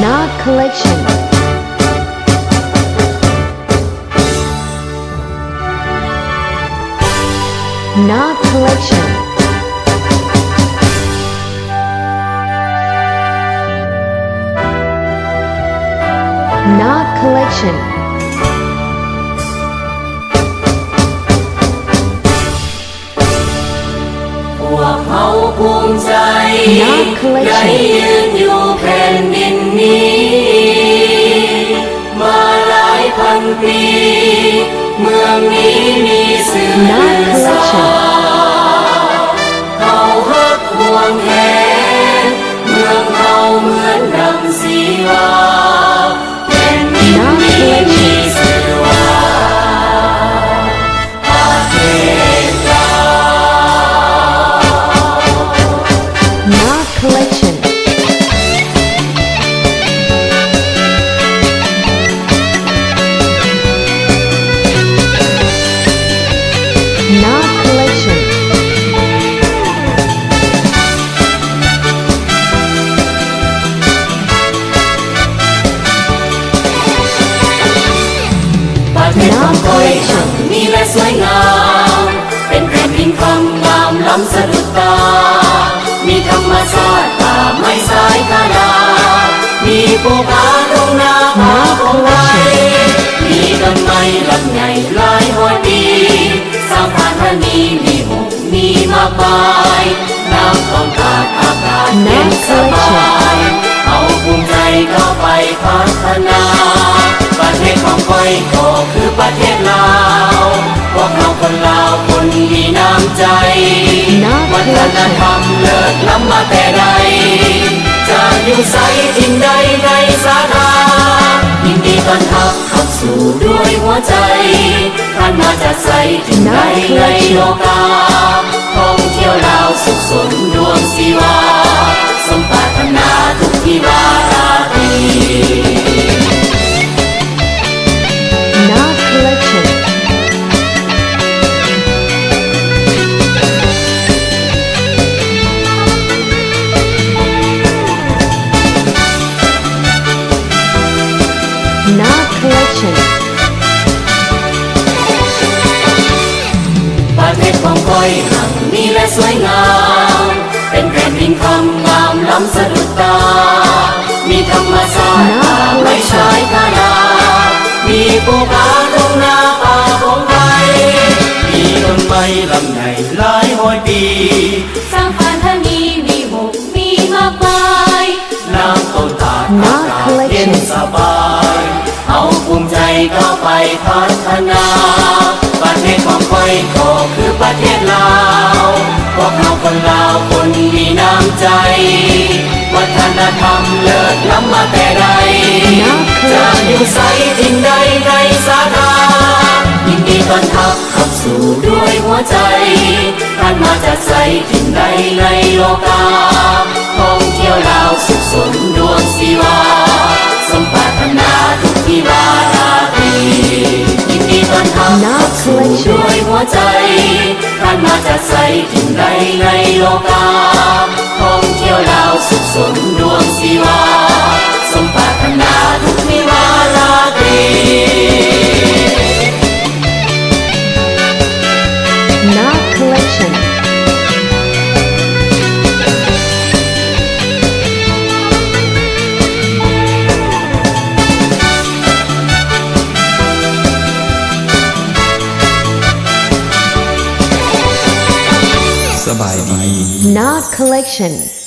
Nod Collection. Nod Collection. Nod Collection. พวกเขาภูมิใจ Nod Collection เประเทศของคอยช่างมีและสวยงาม เป็นแผ่นดินคำงามล้ำสะดุดตา มีธรรมชาติป่าไม้สายคารามีภูผาตรงนาผาของไทยมีต้นไม้ลำใหญ่หลายร้อยปีสร้างผ่านธนีมีหกมีมากมายน้ำต้องการอากาศเย็นสบาย เอาภูมิใจเข้าไปพัฒนา ประเทศของคอยก็คือประเทศลาวพวกเราคนลาวคนมีน้ำใจวัฒนธรรมเลิศล้ำมาแต่ใดจะอยู่ใสทิ่งใดในสาขายินดีต้อนรับเข้าสู่ด้วยหัวใจท่านมาจากใสทิ่งใดในโลกาท่องเที่ยวลาวสุขสนดวงสีวาสมปร ทศขอยหังมีและสวยงาม เป็นแผ่นดินคำงามล้ำสะดุดตา มีธรรมชาติป่าไม้ชายคารามีภูผาตรงนาป่าของไทยมีต้นไม้ลำใหญ่หลายร้อยปี สร้างพันธนีมีหกมีมากมายน้ำต้นตาดอากาศเย็นสบายเอาภูมิใจเข้าไปพัฒนาประเทศของคอยก็คือ คนลาวคนมีน้ำใจ วัฒนธรรมเลิศล้ำมาแต่ใดจะอยู่ใสทิ่งใดในสาธายินดีต้อนรับขับสู่ด้วยหัวใจท่านมาจากใสทิ่งใดในโลกา นดีต้อนรับเข้า Not สู่วยหัวใจท่านมาจากใสทิ่งใดในโลกาท่องเที่ยวลาวสุขสมดวงสีวา สมปรารถนาทุกนิวาราตรี Nod Collection. Not Collection.